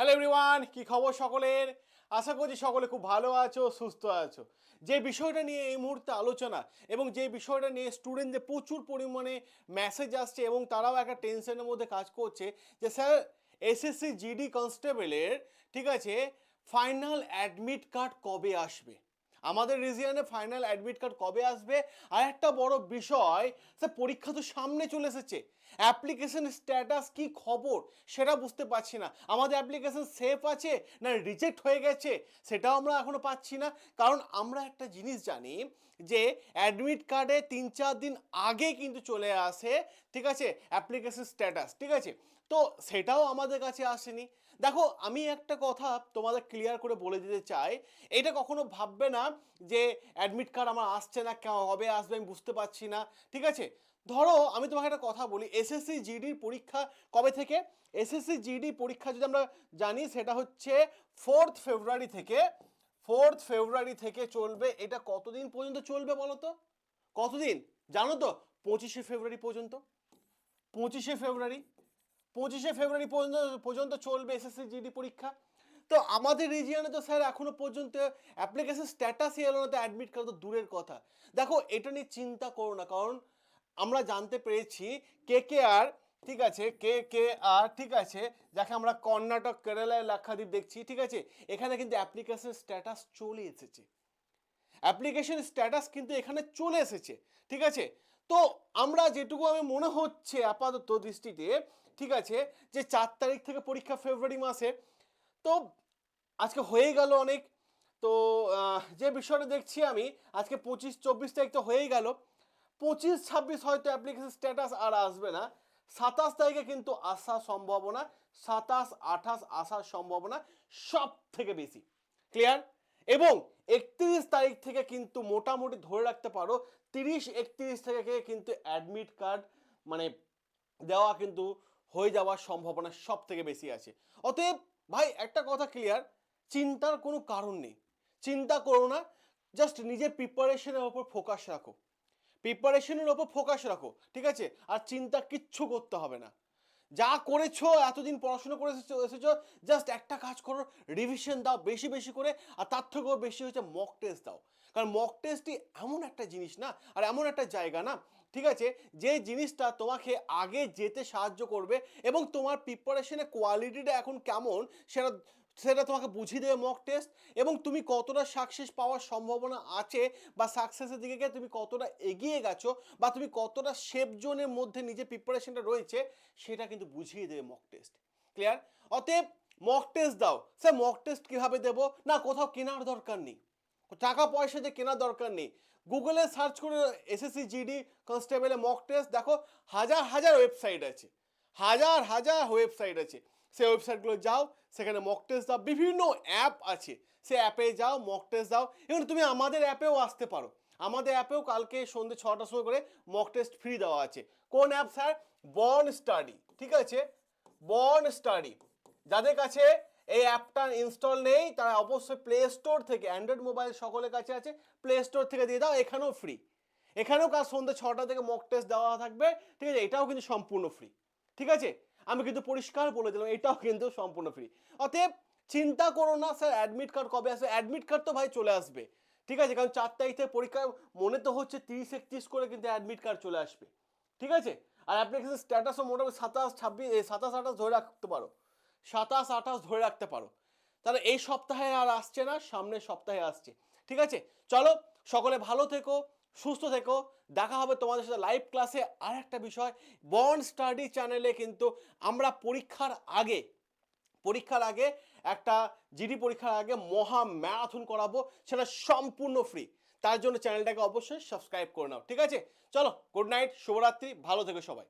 Hello everyone কি খবর সকলের? আশা করছি সকলে খুব ভালো আছো, সুস্থ আছো। যে বিষয়টা নিয়ে এই মুহূর্তে আলোচনা এবং যে বিষয়টা নিয়ে স্টুডেন্টদের প্রচুর পরিমাণে মেসেজ আসছে এবং তারাও একটা টেনশনের মধ্যে কাজ করছে যে স্যার এসএসসি জিডি কনস্টেবলের ঠিক আছে ফাইনাল অ্যাডমিট কার্ড কবে আসবে? আমাদের রিজিয়নে ফাইনাল অ্যাডমিট কার্ড কবে আসবে? আর একটা বড় বিষয় স্যার পরীক্ষা তো সামনে চলে এসেছে। অ্যাপ্লিকেশন স্ট্যাটাস কি খবর সেটা বুঝতে পারছি না। আমাদের অ্যাপ্লিকেশন সেফ আছে না রিজেক্ট হয়ে গেছে সেটাও আমরা এখনও পাচ্ছি না। কারণ আমরা একটা জিনিস জানি যে অ্যাডমিট কার্ডে তিন চার দিন আগে কিন্তু চলে আসে, ঠিক আছে? অ্যাপ্লিকেশন স্ট্যাটাস ঠিক আছে? তো সেটাও আমাদের কাছে আসেনি। দেখো, আমি একটা কথা তোমাদের ক্লিয়ার করে বলে দিতে চাই। এটা কখনো ভাববে না যে অ্যাডমিট কার্ড আমার আসছে না কবে আসবে, আমি বুঝতে পারছি না। ঠিক আছে? ধরো, আমি তোমাকে একটা কথা বলি। এসএসসি জিডির পরীক্ষা কবে থেকে? এসএসসি জিডি পরীক্ষা যদি আমরা জানি, সেটা হচ্ছে ফোর্থ ফেব্রুয়ারি থেকে। ফোর্থ ফেব্রুয়ারি থেকে চলবে। এটা কতদিন পর্যন্ত চলবে বলো তো? কতদিন? জানো তো? পঁচিশে ফেব্রুয়ারি পর্যন্ত। পঁচিশে ফেব্রুয়ারি পঁচিশে ফেব্রুয়ারি পর্যন্ত পর্যন্ত চলবে এসএসসি জিডি পরীক্ষা। তো আমাদের রিজিয়নে তো স্যার এখনও পর্যন্ত অ্যাপ্লিকেশন স্ট্যাটাসই এলো না, তো অ্যাডমিট কার্ড তো দূরের কথা। দেখো, এটা নিয়ে চিন্তা করো না, কারণ আমরা জানতে পেরেছি কে কে আর ঠিক আছে কে কে আর ঠিক আছে, যাকে আমরা কর্ণাটক, কেরালায় লাক্ষাদ্বীপ দেখছি, ঠিক আছে, এখানে কিন্তু অ্যাপ্লিকেশন স্ট্যাটাস চলে এসেছে। অ্যাপ্লিকেশন স্ট্যাটাস কিন্তু এখানে চলে এসেছে, ঠিক আছে? তো আমরা যেটুকু আমি মনে হচ্ছে আপাতত দৃষ্টিতে, ঠিক আছে, যে চার তারিখ থেকে পরীক্ষা ফেব্রুয়ারি মাসে, তো আজকে হয়ে গেল অনেক। তো যে বিষয়টা দেখছি আমি, আজকে পঁচিশ, চব্বিশ তারিখ তো হয়েই গেল। পঁচিশ, ছাব্বিশ হয়তো অ্যাপ্লিকেশন স্ট্যাটাস আর আসবে না। সাতাশ তারিখে কিন্তু আসার সম্ভাবনা, সাতাশ, আঠাশ আসার সম্ভাবনা সব থেকে বেশি। ক্লিয়ার এবং একত্রিশ তারিখ থেকে কিন্তু মোটামুটি ধরে রাখতে পারো, তিরিশ, একত্রিশ থেকে কিন্তু অ্যাডমিট কার্ড মানে দেওয়া কিন্তু হয়ে যাওয়ার সম্ভাবনা সব থেকে বেশি আছে। অতএব ভাই, একটা কথা ক্লিয়ার চিন্তার কোনো কারণ নেই। চিন্তা করো না জাস্ট নিজের প্রিপারেশনের ওপর ফোকাস রাখো। প্রিপারেশনের ওপর ফোকাস রাখো, ঠিক আছে? আর চিন্তা কিচ্ছু করতে হবে না। যা করেছ, এতদিন পড়াশোনা করে এসেছ এসেছ জাস্ট একটা কাজ করো রিভিশন দাও বেশি বেশি করে, আর তার থেকেও বেশি হচ্ছে মক টেস্ট দাও। কারণ মক টেস্টই এমন একটা জিনিস না, আর এমন একটা জায়গা না, ঠিক আছে? যে জিনিসটা তোমাকে আগে যেতে সাহায্য করবে এবং তোমার প্রিপারেশনের কোয়ালিটিটা এখন কেমন, সেটা সেটা তোমাকে বুঝিয়ে দেবে মক টেস্ট এবং তুমি কতটা সাকসেস পাওয়ার সম্ভাবনা আছে বা সাকসেসের দিকে তুমি কতটা এগিয়ে গেছো বা তুমি কতটা সেফ জোনের মধ্যে নিজের প্রিপারেশনটা রয়েছে, সেটা কিন্তু বুঝিয়ে দেবে মক টেস্ট ক্লিয়ার অতএব মক টেস্ট দাও। স্যার মক টেস্ট কীভাবে দেবো? না, কোথাও কেনার দরকার নেই। টাকা পয়সা যে কেনার দরকার নেই। গুগলে সার্চ করে এসএসসি জিডি কনস্টেবলে মক টেস্ট দেখো, হাজার হাজার ওয়েবসাইট আছে। হাজার হাজার ওয়েবসাইট আছে। সেই ওয়েবসাইটগুলো যাও, সেখানে মক টেস্ট দাও, বিভিন্ন অ্যাপ আছে। সে অ্যাপে যাও মক টেস্ট দাও এবং তুমি আমাদের অ্যাপেও আসতে পারো। আমাদের অ্যাপেও কালকে সন্ধ্যে ছটার সময় করে মক টেস্ট ফ্রি দেওয়া আছে। কোন অ্যাপ স্যার বর্ন স্টাডি ঠিক আছে? বর্ন স্টাডি যাদের কাছে এই অ্যাপটা ইনস্টল নেই, তারা অবশ্যই প্লে স্টোর থেকে অ্যান্ড্রয়েড মোবাইল সকলের কাছে আছে প্লে স্টোর থেকে দিয়ে দাও, এখানেও ফ্রি এখানেও কাজ সন্ধ্যে ছটা থেকে মক টেস্ট দেওয়া থাকবে, ঠিক আছে? এটাও কিন্তু সম্পূর্ণ ফ্রি ঠিক আছে? আমি কিন্তু পরিষ্কার বলে দিলাম, এটাও কিন্তু সম্পূর্ণ ফ্রি অতএব চিন্তা করো না স্যার অ্যাডমিট কার্ড কবে আসবে? অ্যাডমিট কার্ড তো ভাই চলে আসবে। ঠিক আছে, কারণ চার তারিখ থেকে পরীক্ষা, মনে তো হচ্ছে তিরিশ একত্রিশ করে কিন্তু অ্যাডমিট কার্ড চলে আসবে। ঠিক আছে? আর অ্যাপ্লিকেশন স্ট্যাটাসও মোটামুটি সাতাশ, ছাব্বিশ সাতাশ, আঠাশ ধরে রাখতে পারো। সাতাশ, আঠাশ ধরে রাখতে পারো। তাহলে এই সপ্তাহে আর আসছে না, সামনের সপ্তাহে আসছে। ঠিক আছে? চলো, সকলে ভালো থেকো। সুস্থ থেকো। দেখা হবে তোমাদের সাথে লাইভ ক্লাসে আর একটা বিষয়। বন্ড স্টাডি চ্যানেলে কিন্তু আমরা পরীক্ষার আগে পরীক্ষার আগে একটা জিডি পরীক্ষার আগে মহা ম্যারাথন করাবো, সেটা সম্পূর্ণ ফ্রি তার জন্য চ্যানেলটাকে অবশ্যই সাবস্ক্রাইব করে নাও, ঠিক আছে? চলো গুড নাইট শুভরাত্রি, ভালো থেকো সবাই।